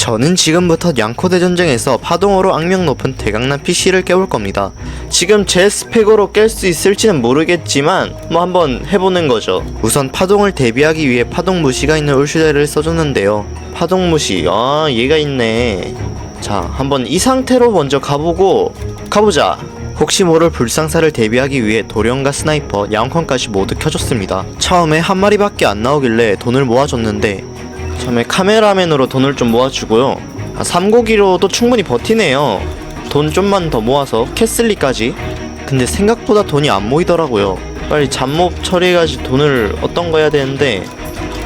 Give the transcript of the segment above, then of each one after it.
저는 지금부터 양코대 전쟁에서 파동으로 악명 높은 대강남 PC를 깨울 겁니다. 지금 제 스펙으로 깰 수 있을지는 모르겠지만 뭐 한번 해보는 거죠. 우선 파동을 대비하기 위해 파동 무시가 있는 울슈대를 써줬는데요. 파동 무시, 아 얘가 있네. 자, 한번 이 상태로 먼저 가보고 가보자. 혹시 모를 불상사를 대비하기 위해 도령과 스나이퍼, 양컨까지 모두 켜줬습니다. 처음에 한 마리밖에 안 나오길래 돈을 모아줬는데 처음에 카메라맨으로 돈을 좀 모아주고요. 아, 3고기로도 충분히 버티네요. 돈 좀만 더 모아서 캐슬리까지. 근데 생각보다 돈이 안 모이더라고요. 빨리 잡몹 처리해가지고 돈을 어떤 거 해야 되는데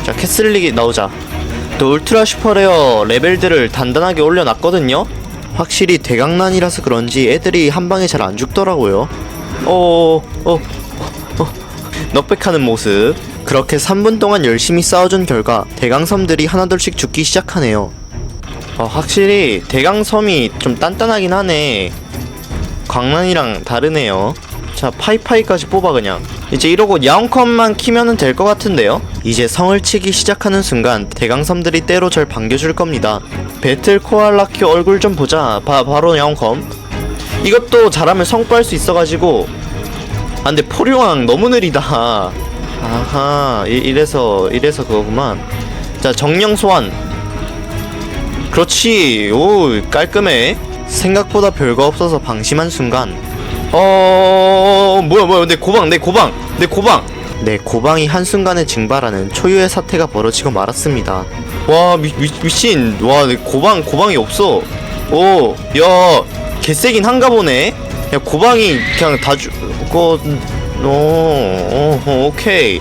자 캐슬릭이 나오자. 또 울트라 슈퍼레어 레벨들을 단단하게 올려놨거든요. 확실히 대강난이라서 그런지 애들이 한 방에 잘 안 죽더라고요. 어, 어, 어, 넉백하는 모습. 그렇게 3분 동안 열심히 싸워준 결과 대강섬들이 하나둘씩 죽기 시작하네요. 어, 확실히 대강섬이 좀 단단하긴 하네. 광란이랑 다르네요. 자, 파이파이까지 뽑아 그냥. 이제 이러고 야옹컴만 키면은 될 것 같은데요? 이제 성을 치기 시작하는 순간 대강섬들이 때로 절 반겨줄 겁니다. 배틀 코알라큐 얼굴 좀 보자. 바, 바로 야옹컴. 이것도 잘하면 성과할 수 있어가지고 아 근데 포룡왕 너무 느리다 아하 이, 이래서 이래서 그거구만. 자 정령 소환. 그렇지. 오 깔끔해. 생각보다 별거 없어서 방심한 순간. 어 뭐야 뭐야. 내 고방 내 고방 내 고방. 내 고방이 한순간에 증발하는 초유의 사태가 벌어지고 말았습니다. 와 미, 미, 미친. 와 내 고방 고방이 없어. 오야 개세긴 한가 보네. 야 고방이 그냥 다 죽고 오, 오, 오 오케이.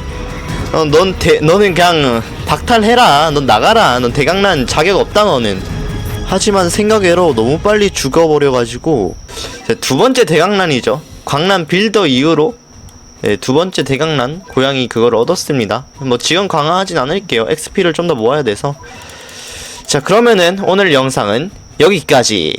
어, 넌 대, 너는 그냥 박탈해라. 넌 나가라. 넌 대강난 자격 없다 너는. 하지만 생각외로 너무 빨리 죽어버려가지고 자, 두 번째 대강난이죠. 광란 빌더 이후로 네, 두 번째 대강난 고양이 그걸 얻었습니다. 뭐 지금 강화하진 않을게요. XP를 좀 더 모아야 돼서. 자 그러면은 오늘 영상은 여기까지